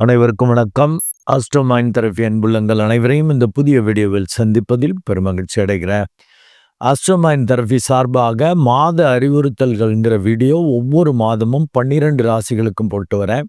அனைவருக்கும் வணக்கம். Astro mind அன்புள்ளங்கள் அனைவரையும் இந்த புதிய வீடியோவில் சந்திப்பதில் பெருமகிழ்ச்சி அடைகிறேன். ஆஸ்ட்ரோ மைண்ட் தெரபி சார்பாக மாத அறிவுறுத்தல்கள்ங்கிற வீடியோ ஒவ்வொரு மாதமும் பன்னிரண்டு ராசிகளுக்கும் போட்டு வரேன்.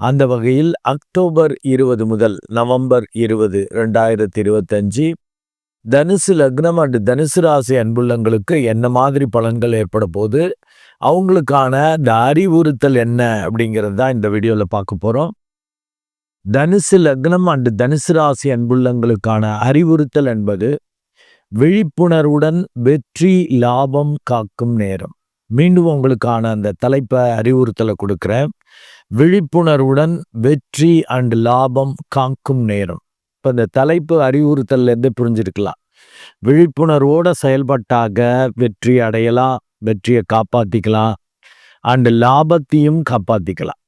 அந்த வகையில் அக்டோபர் இருபது முதல் நவம்பர் இருபது ரெண்டாயிரத்தி இருபத்தஞ்சு தனுசு லக்னம் அண்டு தனுசு ராசி அன்புள்ளங்களுக்கு என்ன மாதிரி பலன்கள் ஏற்பட போது அவங்களுக்கான இந்த அறிவுறுத்தல் என்ன அப்படிங்கிறது தான் இந்த வீடியோவில் பார்க்க போகிறோம் தனுசு லக்னம் அண்டு தனுசு ராசி அன்புள்ளங்களுக்கான அறிவுறுத்தல் என்பது விழிப்புணர்வுடன் வெற்றி லாபம் காக்கும் நேரம். மீண்டும் உங்களுக்கான அந்த தலைப்பை அறிவுறுத்தலை கொடுக்குறேன். விழிப்புணர்வுடன் வெற்றி அண்டு லாபம் காக்கும் நேரம். இப்போ இந்த தலைப்பு அறிவுறுத்தல்லேருந்து புரிஞ்சிருக்கலாம். விழிப்புணர்வோட செயல்பட்டாக வெற்றி அடையலாம் வெற்றியை காப்பாற்றிக்கலாம் அண்டு லாபத்தையும் காப்பாற்றிக்கலாம்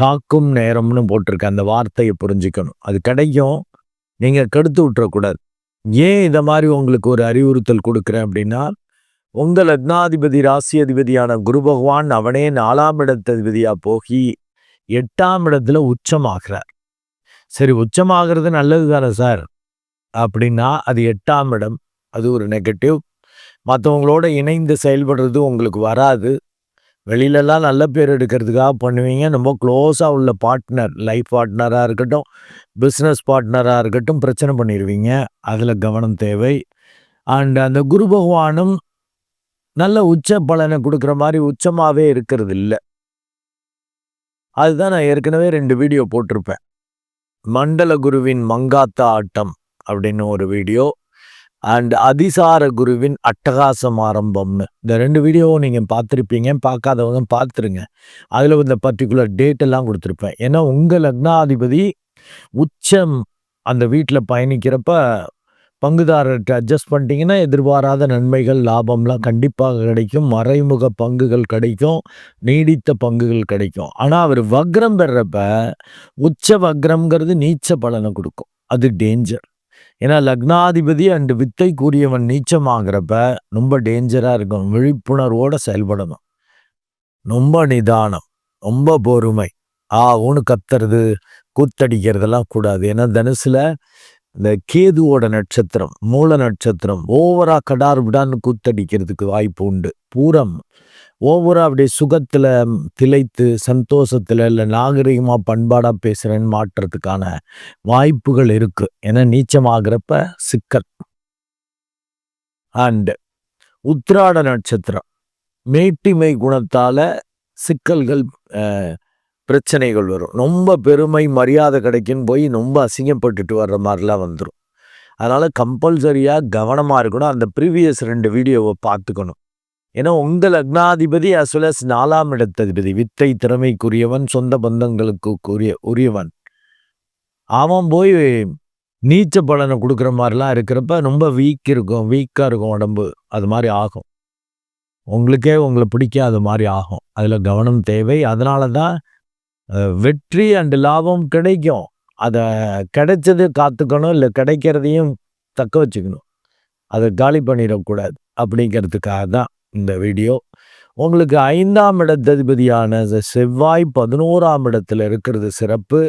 காக்கும் நேரம்னு போட்டிருக்க அந்த வார்த்தையை புரிஞ்சுக்கணும். அது கிடைக்கும். நீங்கள் கெடுத்து விட்டுறக்கூடாது. ஏன் இதை மாதிரி உங்களுக்கு ஒரு அறிவுறுத்தல் கொடுக்குறேன் அப்படின்னா உங்கள் லக்னாதிபதி ராசி அதிபதியான குரு பகவான் அவனே நாலாம் இடத்ததிபதியாக போகி எட்டாம் இடத்துல உச்சமாகிறார். சரி உச்சமாகிறது நல்லது தானே சார்? அப்படின்னா அது எட்டாம் இடம். அது ஒரு நெகட்டிவ் மற்றவங்களோட இணைந்து செயல்படுறது உங்களுக்கு வராது. வெளியிலலாம் நல்ல பேர் எடுக்கிறதுக்காக பண்ணுவீங்க. ரொம்ப க்ளோஸாக உள்ள பார்ட்னர் லைஃப் பார்ட்னராக இருக்கட்டும் பிஸ்னஸ் பார்ட்னராக இருக்கட்டும் பிரச்சனை பண்ணிடுவீங்க அதில் கவனம் தேவை. அண்ட் அந்த குரு பகவானும் நல்ல உச்ச பலனை கொடுக்குற மாதிரி உச்சமாகவே இருக்கிறது இல்லை அதுதான் நான் ஏற்கனவே ரெண்டு வீடியோ போட்டிருப்பேன். மண்டல குருவின் மங்காத்தா ஆட்டம் அப்படின்னு ஒரு வீடியோ அண்ட் அதிசார குருவின் அட்டகாசம் ஆரம்பம்னு. இந்த ரெண்டு வீடியோவும் நீங்கள் பார்த்துருப்பீங்க பார்க்காதவங்க பார்த்துருங்க. அதில் இந்த பர்டிகுலர் டேட் எல்லாம் கொடுத்துருப்பேன். ஏன்னா உங்கள் லக்னாதிபதி உச்சம் அந்த வீட்டில் பயணிக்கிறப்ப பங்குதாரர்கிட்ட அட்ஜஸ்ட் பண்ணிட்டீங்கன்னா எதிர்பாராத நன்மைகள் லாபம்லாம் கண்டிப்பாக கிடைக்கும். மறைமுக பங்குகள் கிடைக்கும். நீடித்த பங்குகள் கிடைக்கும். ஆனால் அவர் வக்ரம் பெறப்ப உச்ச வக்ரம்ங்கிறது நீச்ச பலனை கொடுக்கும். அது டேஞ்சர் ஏன்னா லக்னாதிபதி அண்டு வித்தை கூறியவன் நீச்சமாகிறப்ப ரொம்ப டேஞ்சராக இருக்கும். விழிப்புணர்வோடு செயல்படணும். ரொம்ப நிதானம் ரொம்ப பொறுமை. ஆ ஊனு கத்துறது கூத்தடிக்கிறதெல்லாம் கூடாது. ஏன்னா தனுசில் இந்த கேதுவோட நட்சத்திரம் மூல நட்சத்திரம் ஓவரா கடார் விடான்னு கூத்தடிக்கிறதுக்கு வாய்ப்பு உண்டு. பூரம். ஓவராக அப்படியே சுகத்தில் திளைத்து சந்தோஷத்தில் இல்லை நாகரிகமாக பண்பாடாக பேசுகிறேன்னு மாற்றுறதுக்கான வாய்ப்புகள் இருக்குது ஏன்னா நீச்சமாகிறப்ப சிக்கல். அண்டு உத்ராட நட்சத்திரம். மேட்டிமை குணத்தால் சிக்கல்கள் பிரச்சனைகள் வரும். ரொம்ப பெருமை மரியாதை கிடைக்குன்னு போய் ரொம்ப அசிங்கப்பட்டுட்டு வர்ற மாதிரிலாம் வந்துடும் அதனால் கம்பல்சரியாக கவனமாக இருக்கணும். அந்த ப்ரீவியஸ் ரெண்டு வீடியோவை பார்த்துக்கணும். ஏன்னா உங்கள் லக்னாதிபதி அசுலஸ் அஸ் நாலாம் இடத்ததிபதி வித்தை திறமைக்குரியவன் சொந்த பந்தங்களுக்கு உரிய உரியவன். அவன் போய் நீச்ச பலனை கொடுக்குற மாதிரிலாம் இருக்கிறப்ப ரொம்ப வீக் இருக்கும் வீக்காக இருக்கும் உடம்பு அது மாதிரி ஆகும். உங்களுக்கே உங்களை பிடிக்காத மாதிரி ஆகும். அதில் கவனம் தேவை. அதனால தான் வெற்றி அண்டு லாபம் கிடைக்கும். அதை கிடைச்சது காத்துக்கணும் இல்லை கிடைக்கிறதையும் தக்க வச்சுக்கணும். அதை காலி பண்ணிடக்கூடாது அப்படிங்கிறதுக்காக தான். இந்த வீடியோ. உங்களுக்கு ஐந்தாம் இடத்ததிபதியான செவ்வாய் பதினோராம் இடத்துல இருக்கிறது சிறப்பு.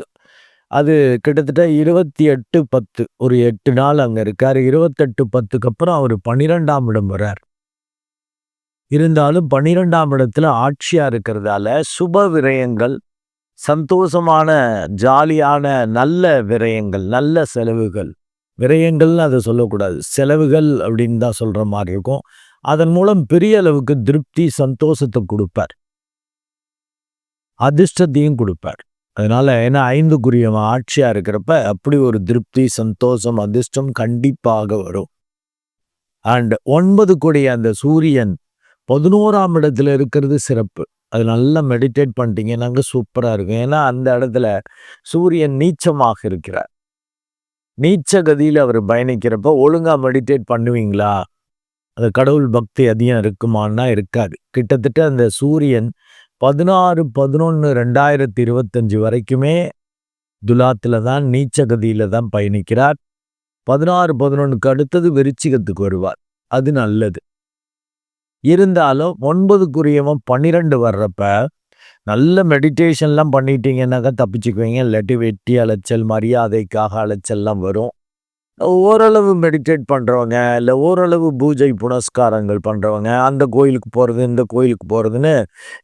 அது கிட்டத்தட்ட இருபத்தி எட்டு பத்து ஒரு எட்டு நாள் அங்கே இருக்கார். இருபத்தெட்டு பத்துக்கு அப்புறம் அவர் பன்னிரெண்டாம் இடம் வர்றார். இருந்தாலும் பன்னிரெண்டாம் இடத்துல ஆட்சியாக இருக்கிறதால சுப விரயங்கள் சந்தோஷமான ஜாலியான நல்ல விரயங்கள் நல்ல செலவுகள். விரயங்கள்னு அதை சொல்லக்கூடாது. செலவுகள் அப்படின்னு தான் சொல்கிற மாதிரி இருக்கும். அதன் மூலம் பெரிய அளவுக்கு திருப்தி சந்தோஷத்தை கொடுப்பார். அதிர்ஷ்டத்தையும் கொடுப்பார். அதனால ஏன்னா ஐந்துக்குரிய ஆட்சியா இருக்கிறப்ப அப்படி ஒரு திருப்தி சந்தோஷம் அதிர்ஷ்டம் கண்டிப்பாக வரும். அண்ட் ஒன்பது கூடிய அந்த சூரியன் பதினோராம் இடத்துல இருக்கிறது சிறப்பு. அது நல்லா மெடிடேட் பண்ணிட்டீங்கன்னாங்க சூப்பராக இருக்கும். ஏன்னா அந்த இடத்துல சூரியன் நீச்சமாக இருக்கிறார். நீச்ச கதியில் அவர் பயணிக்கிறப்ப ஒழுங்காக மெடிடேட் பண்ணுவீங்களா? அது கடவுள் பக்தி அதிகம் இருக்குமான்னா இருக்காது. கிட்டத்தட்ட அந்த சூரியன் பதினாறு பதினொன்று ரெண்டாயிரத்தி இருபத்தஞ்சி வரைக்குமே துலாத்தில் தான் நீச்சகதியில் தான் பயணிக்கிறார். பதினாறு பதினொன்றுக்கு அடுத்தது விருச்சிகத்துக்கு வருவார். அது நல்லது. இருந்தாலும் ஒன்பதுக்குரியவன் பன்னிரெண்டு வர்றப்ப நல்ல மெடிடேஷன்லாம் பண்ணிட்டீங்கன்னாக்கா தப்பிச்சுக்குவீங்க. இல்லாட்டி வெட்டி அலைச்சல் மரியாதைக்காக அலைச்சல்லாம் வரும். ஓரளவு மெடிடேட் பண்ணுறவங்க இல்லை ஓரளவு பூஜை புனஸ்காரங்கள் பண்ணுறவங்க அந்த கோயிலுக்கு போகிறது இந்த கோயிலுக்கு போகிறதுன்னு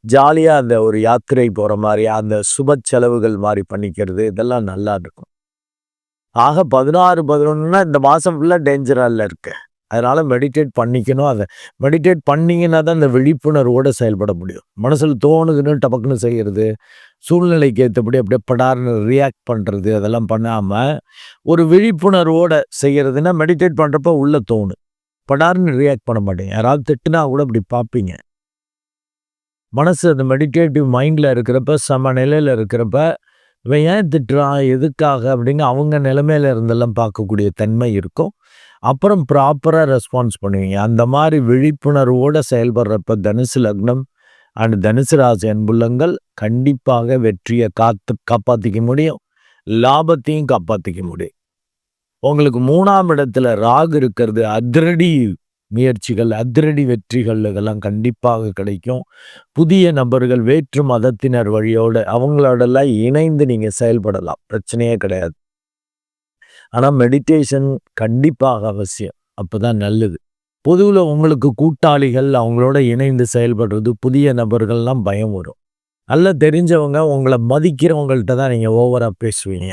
ஜாலியாக அந்த ஒரு யாத்திரை போகிற மாதிரி அந்த சுப செலவுகள் மாதிரி பண்ணிக்கிறது இதெல்லாம் நல்லா இருக்கும். ஆக பதினாறு பதினொன்றுனா இந்த மாதம் ஃபுல்லாக டேஞ்சராக இருக்குது அதனால் மெடிடேட் பண்ணிக்கணும். அதை மெடிடேட் பண்ணிங்கன்னா தான் இந்த விழிப்புணர்வோடு செயல்பட முடியும். மனசில் தோணுதுன்னு டபக்குன்னு செய்கிறது சூழ்நிலைக்கு ஏற்றபடி அப்படியே படார்னு ரியாக்ட் பண்ணுறது அதெல்லாம் பண்ணாமல் ஒரு விழிப்புணர்வோடு செய்கிறதுனா மெடிடேட் பண்ணுறப்ப உள்ள தோணும் படார்னு ரியாக்ட் பண்ண மாட்டேங்க யாராவது திட்டுனா கூட அப்படி பார்ப்பீங்க. மனசு அந்த மெடிடேட்டிவ் மைண்டில் இருக்கிறப்ப சம நிலையில் இருக்கிறப்ப இவன் ஏன் திட்டுறான் எதுக்காக அப்படிங்க அவங்க நிலைமையில இருந்தெல்லாம் பார்க்கக்கூடிய தன்மை இருக்கும். அப்புறம் ப்ராப்பராக ரெஸ்பான்ஸ் பண்ணுவீங்க. அந்த மாதிரி விழிப்புணர்வோடு செயல்படுறப்ப தனுசு லக்னம் அண்ட் தனுசு ராசி அன்புள்ளங்கள் கண்டிப்பாக வெற்றியை காத்து காப்பாற்றிக்க முடியும். லாபத்தையும் காப்பாற்றிக்க முடியும். உங்களுக்கு மூணாம் இடத்துல ராகு இருக்கிறது. அதிரடி முயற்சிகள் அதிரடி வெற்றிகள் இதெல்லாம் கண்டிப்பாக கிடைக்கும். புதிய நபர்கள் வேற்று மதத்தினர் வழியோடு அவங்களோடலாம் இணைந்து நீங்கள் செயல்படலாம். பிரச்சனையே கிடையாது. ஆனால் மெடிடேஷன் கண்டிப்பாக அவசியம். அப்போ தான் நல்லது. பொதுவில் உங்களுக்கு கூட்டாளிகள் அவங்களோட இணைந்து செயல்படுறது புதிய நபர்கள்லாம் பயம் வரும். நல்லா தெரிஞ்சவங்க உங்களை மதிக்கிறவங்கள்ட்ட தான் நீங்கள் ஓவராக பேசுவீங்க.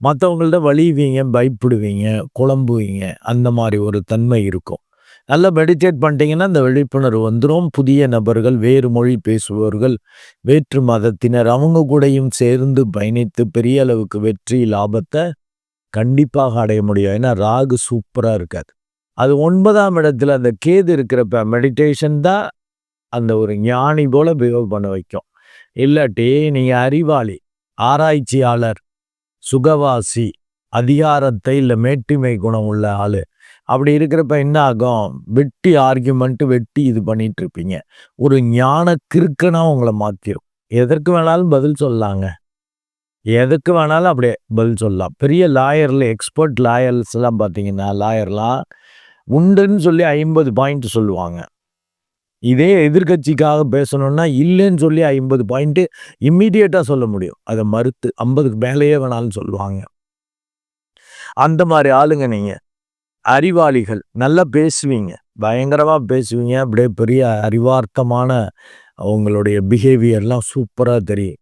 மற்றவங்கள்ட்ட வலிவீங்க பயப்படுவீங்க குழம்புவீங்க. அந்த மாதிரி ஒரு தன்மை இருக்கும். நல்லா மெடிடேட் பண்ணிட்டீங்கன்னா இந்த விழிப்புணர்வு வந்துடும் புதிய நபர்கள் வேறு மொழி பேசுபவர்கள் வேற்று மதத்தினர் அவங்க கூடயும் சேர்ந்து பயணித்து பெரிய அளவுக்கு வெற்றி லாபத்தை கண்டிப்பாக அடைய முடியும். ஏன்னா ராகு சூப்பராக இருக்காது. அது ஒன்பதாம் இடத்துல அந்த கேது இருக்கிறப்ப மெடிடேஷன் தான் அந்த ஒரு ஞானி போல் பிஹேவ் பண்ண வைக்கும். இல்லாட்டி நீங்கள் அறிவாளி ஆராய்ச்சியாளர் சுகவாசி அதிகாரத்தை இல்லை மேட்டுமை குணம் உள்ள ஆள். அப்படி இருக்கிறப்ப என்ன ஆகும்? வெட்டி ஆர்கியூமெண்ட்டு வெட்டி இது பண்ணிட்டு இருப்பீங்க. ஒரு ஞான கிறுக்கனாக உங்களை மாற்றிடும் எதற்கு வேணாலும் பதில் சொல்லலாங்க எதுக்கு வேணாலும் அப்படியே பதில் சொல்லலாம். பெரிய லாயரில் எக்ஸ்பர்ட் லாயர்ஸ்லாம் பார்த்தீங்கன்னா லாயர்லாம் உண்டுன்னு சொல்லி ஐம்பது பாயிண்ட் சொல்லுவாங்க. இதே எதிர்கட்சிக்காக பேசணும்னா இல்லைன்னு சொல்லி ஐம்பது பாயிண்ட்டு இம்மீடியட்டாக சொல்ல முடியும். அதை மறுத்து ஐம்பதுக்கு மேலேயே வேணாலும் சொல்லுவாங்க. அந்த மாதிரி ஆளுங்க நீங்கள் அறிவாளிகள் நல்லா பேசுவீங்க. பயங்கரமாக பேசுவீங்க. அப்படியே பெரிய அறிவார்த்தமான உங்களுடைய பிஹேவியர்லாம் சூப்பராக தெரியும்.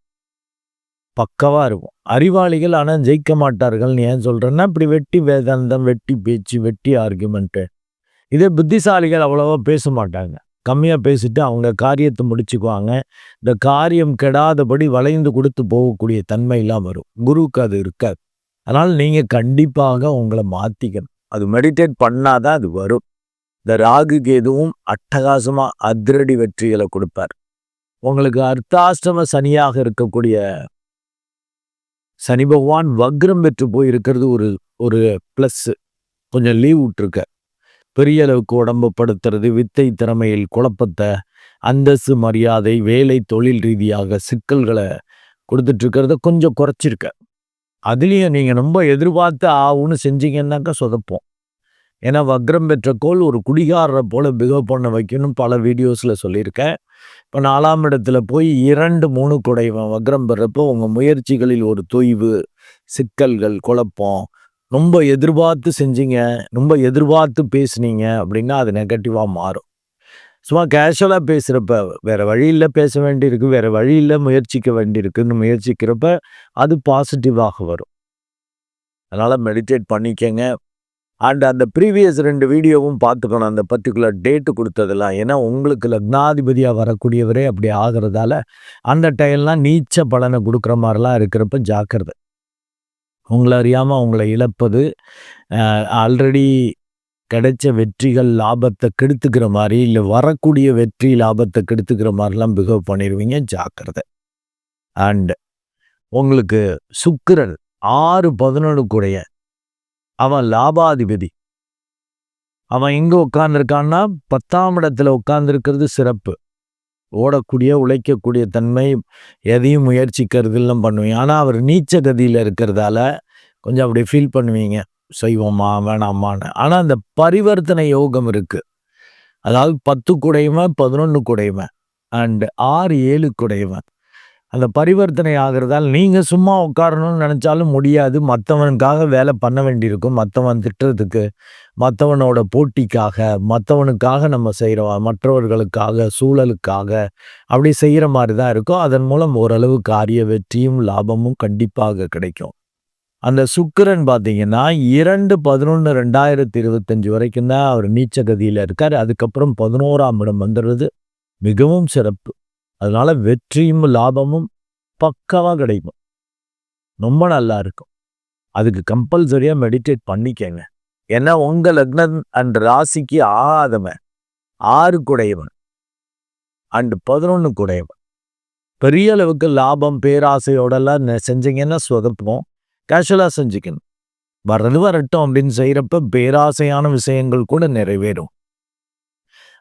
பக்கவாக இருக்கும். அறிவாளிகள் ஆனால் ஜெயிக்க மாட்டார்கள்னு ஏன் சொல்கிறேன்னா இப்படி வெட்டி வேதாந்தம் வெட்டி பேச்சு வெட்டி ஆர்குமெண்ட்டு இதே புத்திசாலிகள் அவ்வளோவா பேச மாட்டாங்க. கம்மியாக பேசிட்டு அவங்க காரியத்தை முடிச்சுக்குவாங்க. இந்த காரியம் கெடாதபடி வளைந்து கொடுத்து போகக்கூடிய தன்மையெல்லாம் வரும். குருவுக்கு அது இருக்காது. அதனால் நீங்கள் கண்டிப்பாக உங்களை மாற்றிக்கணும் அது மெடிடேட் பண்ணாதான் அது வரும். இந்த ராகு கேதுவும் அட்டகாசமாக அதிரடி வெற்றிகளை கொடுப்பார். உங்களுக்கு அர்த்தாஷ்டம சனியாக இருக்கக்கூடிய சனி பகவான் வக்ரம் பெற்று போய் இருக்கிறது ஒரு ஒரு ப்ளஸ்ஸு கொஞ்சம் லீவ் விட்டுருக்க. பெரிய அளவுக்கு உடம்பு படுத்துறது வித்தை திறமையில் குழப்பத்தை அந்தஸ்து மரியாதை வேலை தொழில் ரீதியாக சிக்கல்களை கொடுத்துட்ருக்கிறத கொஞ்சம் குறைச்சிருக்க. அதுலேயும் நீங்கள் ரொம்ப எதிர்பார்த்து ஆகும்னு செஞ்சீங்கன்னாக்கா சொதப்போம். ஏன்னா வக்ரம் பெற்ற கோல் ஒரு குடிகாரரை போல் பிகவ் பண்ண வைக்கணும்னு பல வீடியோஸில் சொல்லியிருக்கேன். இப்போ நாலாம் இடத்துல போய் இரண்டு மூணு குடைவன் வக்ரம் பெறப்போ உங்கள் முயற்சிகளில் ஒரு தொய்வு சிக்கல்கள் குழப்பம் ரொம்ப எதிர்பார்த்து செஞ்சீங்க ரொம்ப எதிர்பார்த்து பேசுனீங்க அப்படின்னா அது நெகட்டிவாக மாறும். சும்மா கேஷுவலாக பேசுகிறப்ப வேறு வழியில் பேச வேண்டியிருக்கு வேறு வழியில் முயற்சிக்க வேண்டியிருக்குன்னு முயற்சிக்கிறப்ப அது பாசிட்டிவாக வரும். அதனால் மெடிடேட் பண்ணிக்கங்க. அண்ட் அந்த ப்ரீவியஸ் ரெண்டு வீடியோவும் பார்த்துக்கணும். அந்த பர்டிகுலர் டேட்டு கொடுத்ததெல்லாம். ஏன்னா உங்களுக்கு லக்னாதிபதியாக வரக்கூடியவரே அப்படி ஆகிறதால அந்த டைம்லாம் நீச்ச பலனை கொடுக்குற மாதிரிலாம் இருக்கிறப்ப ஜாக்கிரதை. உங்களை அறியாமல் உங்களை இழப்பது ஆல்ரெடி கிடைச்ச வெற்றிகள் லாபத்தை கெடுத்துக்கிற மாதிரி இல்லை வரக்கூடிய வெற்றி லாபத்தை கெடுத்துக்கிற மாதிரிலாம் பிஹேவ் பண்ணிடுவீங்க. ஜாக்கிரதை. அண்டு உங்களுக்கு சுக்கிரன் ஆறு பதினொன்று கூடைய அவன் லாபாதிபதி. அவன் எங்கே உட்காந்துருக்கான்னா பத்தாம் இடத்துல உட்காந்துருக்கிறது சிறப்பு. ஓடக்கூடிய உழைக்கக்கூடிய தன்மை எதையும் முயற்சிக்கிறதுலாம் பண்ணுவீங்க ஆனால் அவர் நீச்ச கதியில் இருக்கிறதால கொஞ்சம் அப்படி ஃபீல் பண்ணுவீங்க. செய்வோமா வேணாமான்னு. ஆனால் அந்த பரிவர்த்தனை யோகம் இருக்குது அதாவது பத்து குடையவன் பதினொன்று குடையவன். அண்டு ஆறு ஏழு குடையவன். அந்த பரிவர்த்தனை ஆகிறதால் நீங்கள் சும்மா உட்காரணும்னு நினச்சாலும் முடியாது. மற்றவனுக்காக வேலை பண்ண வேண்டியிருக்கும். மற்றவன் திட்டுறதுக்கு மற்றவனோட போட்டிக்காக மற்றவனுக்காக நம்ம செய்கிறோம் மற்றவர்களுக்காக சூழலுக்காக அப்படி செய்கிற மாதிரி தான் இருக்கும். அதன் மூலம் ஓரளவு காரிய வெற்றியும் லாபமும் கண்டிப்பாக கிடைக்கும். அந்த சுக்கிரன் பார்த்தீங்கன்னா இரண்டு பதினொன்று ரெண்டாயிரத்தி இருபத்தஞ்சி வரைக்கும் தான் அவர் நீச்சகதியில் இருக்கார். அதுக்கப்புறம் பதினோராம் இடம் வந்துடுறது. மிகவும் சிறப்பு. அதனால வெற்றியும் லாபமும் பக்காவாக கிடைக்கும். ரொம்ப நல்லா இருக்கும். அதுக்கு கம்பல்சரியாக மெடிடேட் பண்ணிக்கங்க. ஏன்னா உங்க லக்னம் அண்ட் ராசிக்கு ஆகாதவன். ஆறு குடையவன். அண்ட் பதினொன்று குடையவன். பெரிய அளவுக்கு லாபம் பேராசையோடலாம் செஞ்சீங்கன்னா சொதப்போம் கேஷுவலாக செஞ்சுக்கணும். வர்றது வரட்டும் அப்படின்னு செய்கிறப்ப பேராசையான விஷயங்கள் கூட நிறைவேறும்.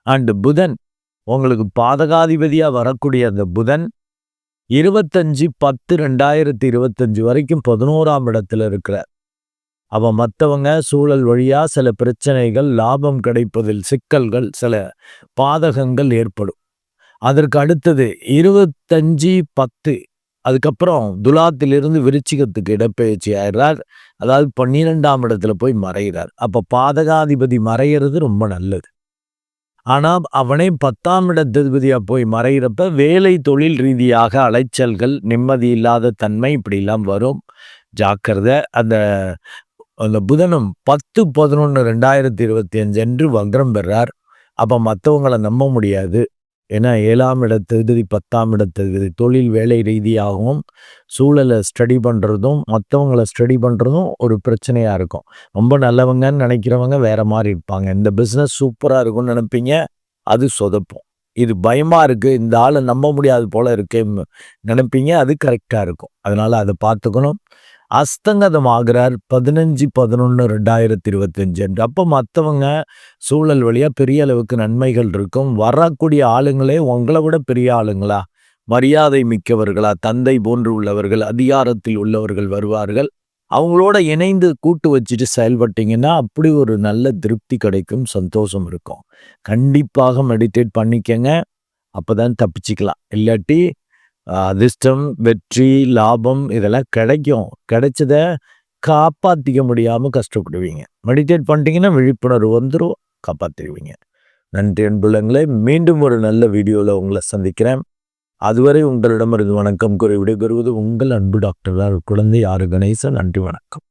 அண்ட் புதன் உங்களுக்கு பாதகாதிபதியாக வரக்கூடிய அந்த புதன் இருபத்தஞ்சு பத்து ரெண்டாயிரத்தி இருபத்தஞ்சு வரைக்கும் பதினோராம் இடத்துல இருக்கிறார். அவன் மற்றவங்க சூழல் வழியாக சில பிரச்சனைகள் லாபம் கிடைப்பதில் சிக்கல்கள் சில பாதகங்கள் ஏற்படும். அதற்கு அடுத்தது இருபத்தஞ்சு பத்து அதுக்கப்புறம் துலாத்திலிருந்து விருச்சிகத்துக்கு இடப்பெயர்ச்சி ஆயிடுறார். அதாவது பன்னிரெண்டாம் இடத்துல போய் மறைகிறார். அப்போ பாதகாதிபதி மறைகிறது ரொம்ப நல்லது. ஆனால் அவனே பத்தாம் இடத்திபதியாக போய் மறைகிறப்ப வேலை தொழில் ரீதியாக அலைச்சல்கள் நிம்மதி இல்லாத தன்மை இப்படிலாம் வரும். ஜாக்கிரதை அந்த அந்த புதனும் பத்து பதினொன்று ரெண்டாயிரத்தி இருபத்தி அஞ்சு அன்று வக்ரம் பெறார். அப்போ மற்றவங்களை நம்ப முடியாது. ஏன்னா ஏழாம் இடத்தகுதி பத்தாம் இடத்தகுதி தொழில் வேலை ரீதியாகவும் சூழலை ஸ்டடி பண்ணுறதும் மற்றவங்களை ஸ்டடி பண்ணுறதும் ஒரு பிரச்சனையாக இருக்கும். ரொம்ப நல்லவங்கன்னு நினைக்கிறவங்க வேறு மாதிரி இருப்பாங்க. இந்த பிஸ்னஸ் சூப்பராக இருக்கும்னு நினைப்பீங்க அது சொதப்பும். இது பயமாக இருக்குது இந்த ஆளை நம்ப முடியாது போல் இருக்கேன்னு நினைப்பீங்க அது கரெக்டாக இருக்கும். அதனால் அதை பார்த்துக்கணும். அஸ்தங்கதமாகிறார் பதினஞ்சு பதினொன்று ரெண்டாயிரத்தி இருபத்தஞ்சு என்று அப்போ மற்றவங்க சூழல் வழியாக பெரிய அளவுக்கு நன்மைகள் இருக்கும். வரக்கூடிய ஆளுங்களே உங்களை விட பெரிய ஆளுங்களா? மரியாதை மிக்கவர்களா? தந்தை போன்று உள்ளவர்கள் அதிகாரத்தில் உள்ளவர்கள் வருவார்கள். அவங்களோட இணைந்து கூட்டு வச்சுட்டு செயல்பட்டீங்கன்னா அப்படி ஒரு நல்ல திருப்தி கிடைக்கும் சந்தோஷம் இருக்கும். கண்டிப்பாக மெடிடேட் பண்ணிக்கங்க. அப்பதான் தப்பிச்சுக்கலாம். இல்லாட்டி அதிர்ஷ்டம் வெற்றி லாபம் இதெல்லாம் கிடைக்கும். கிடைச்சத காப்பாற்றிக்க முடியாமல் கஷ்டப்படுவீங்க. மெடிடேட் பண்ணிட்டீங்கன்னா விழிப்புணர்வு வந்துடும் காப்பாற்றிடுவீங்க நன்றி அன்புள்ளங்களே மீண்டும் ஒரு நல்ல வீடியோவில் உங்களை சந்திக்கிறேன். அதுவரை உங்களிடமிருந்து வணக்கம் கூறி விடைபெறுவது உங்கள் அன்பு டாக்டர் குழந்தை ஆறு கணேசன். நன்றி வணக்கம்.